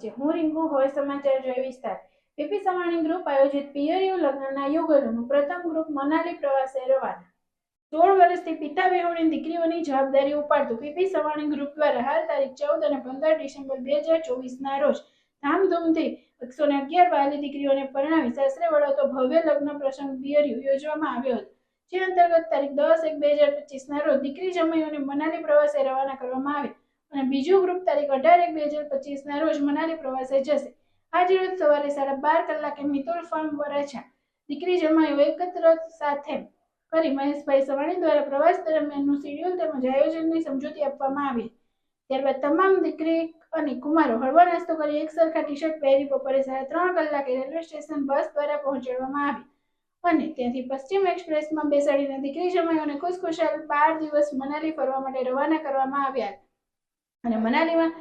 છે. હું રિંકુ, હવે સમાચાર જોઈ વિસ્તાર. પીપી સવાણી ગ્રુપ આયોજિત પિયરિયું લગ્નના યુગલોનું પ્રથમ ગ્રુપ મનાલી પ્રવાસે રવાના. સોળ વર્ષથી પિતા વિહોણી દીકરીઓની જવાબદારી ઉપાડતું પીપી સવાણી ગ્રુપ દ્વારા હાલ તારીખ ચૌદ અને પંદર ડિસેમ્બર બે હજાર ચોવીસના રોજ ધામધૂમથી એકસો ને અગિયાર વાલી દીકરીઓને પરણાવી સાસરે વળાવતો ભવ્ય લગ્ન પ્રસંગ પિયરિયું યોજવામાં આવ્યો હતો. જે અંતર્ગત તારીખ દસ એક બે હજાર પચીસના રોજ દીકરી જમાઈઓને મનાલી પ્રવાસે રવાના કરવામાં આવે. અને બીજું ગ્રુપ તારીખ અઢાર એક બે હજાર પચીસના રોજ મનાલી પ્રવાસે જશે. આજ રોજ સવારે સાડા બાર કલાકે મિતુલ ફાર્મ વરાછા દીકરી જમાઈઓ એકત્ર સાથે કરી મહેશભાઈ સવાણી દ્વારા પ્રવાસ દરમિયાનનું શિડ્યુલ તેમજ આયોજનની સમજૂતી આપવામાં આવી. ત્યારબાદ તમામ દીકરી અને કુમારો હળવો નાસ્તો કરી એક સરખા ટી શર્ટ પહેરી બપોરે સાડા ત્રણ કલાકે રેલવે સ્ટેશન બસ દ્વારા પહોંચાડવામાં આવી. અને ત્યાંથી પશ્ચિમ એક્સપ્રેસમાં બેસાડીને દીકરી જમાઈઓને ખુશખુશાલ બાર દિવસ મનાલી ફરવા માટે રવાના કરવામાં આવ્યા અને મનાલીમાં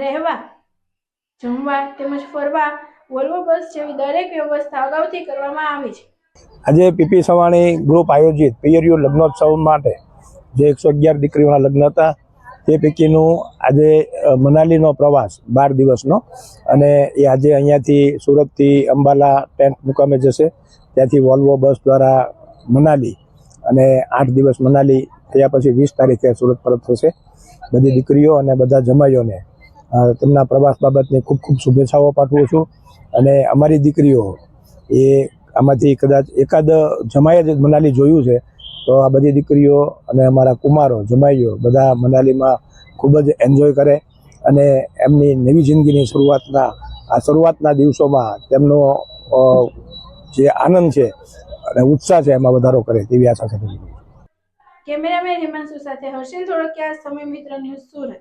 રહેવા, જમવા તેમજ ફરવા વોલ્વો બસ જેવી દરેક વ્યવસ્થા અગાઉથી કરવામાં આવી છે. આજે પીપી સવાણી ગ્રુપ આયોજિત પિયરિયું લગ્નોત્સવ માટે જે એકસો અગિયાર દીકરીઓના લગ્ન હતા, તે પૈકીનું આજે મનાલીનો પ્રવાસ બાર દિવસનો. અને એ આજે અહીંયાથી સુરતથી અંબાલા ટેન્ટ મુકામે જશે. ત્યાંથી વોલ્વો બસ દ્વારા મનાલી અને આઠ દિવસ મનાલી થયા પછી વીસ તારીખે સુરત પરત થશે. બધી દીકરીઓ અને બધા જમાઈઓને તેમના પ્રવાસ બાબતની ખૂબ ખૂબ શુભેચ્છાઓ પાઠવું છું. અને અમારી દીકરીઓ, એ આમાંથી કદાચ એકાદ જમાઈએ જ મનાલી જોયું છે, તો આ બધી દીકરીઓ અને અમારા કુમારો, જમાઈઓ બધા મનાલીમાં ખૂબ જ એન્જોય કરે અને એમની નવી જિંદગીની શરૂઆતના, આ શરૂઆતના દિવસોમાં તેમનો જે આનંદ છે અને ઉત્સાહ છે એમાં વધારો કરે તેવી આશા સાથે કેમેરામેન હિમાંશુ સાથે હર્ષિલ ધોળકિયા, સમય મિત્ર ન્યૂઝ સુરત.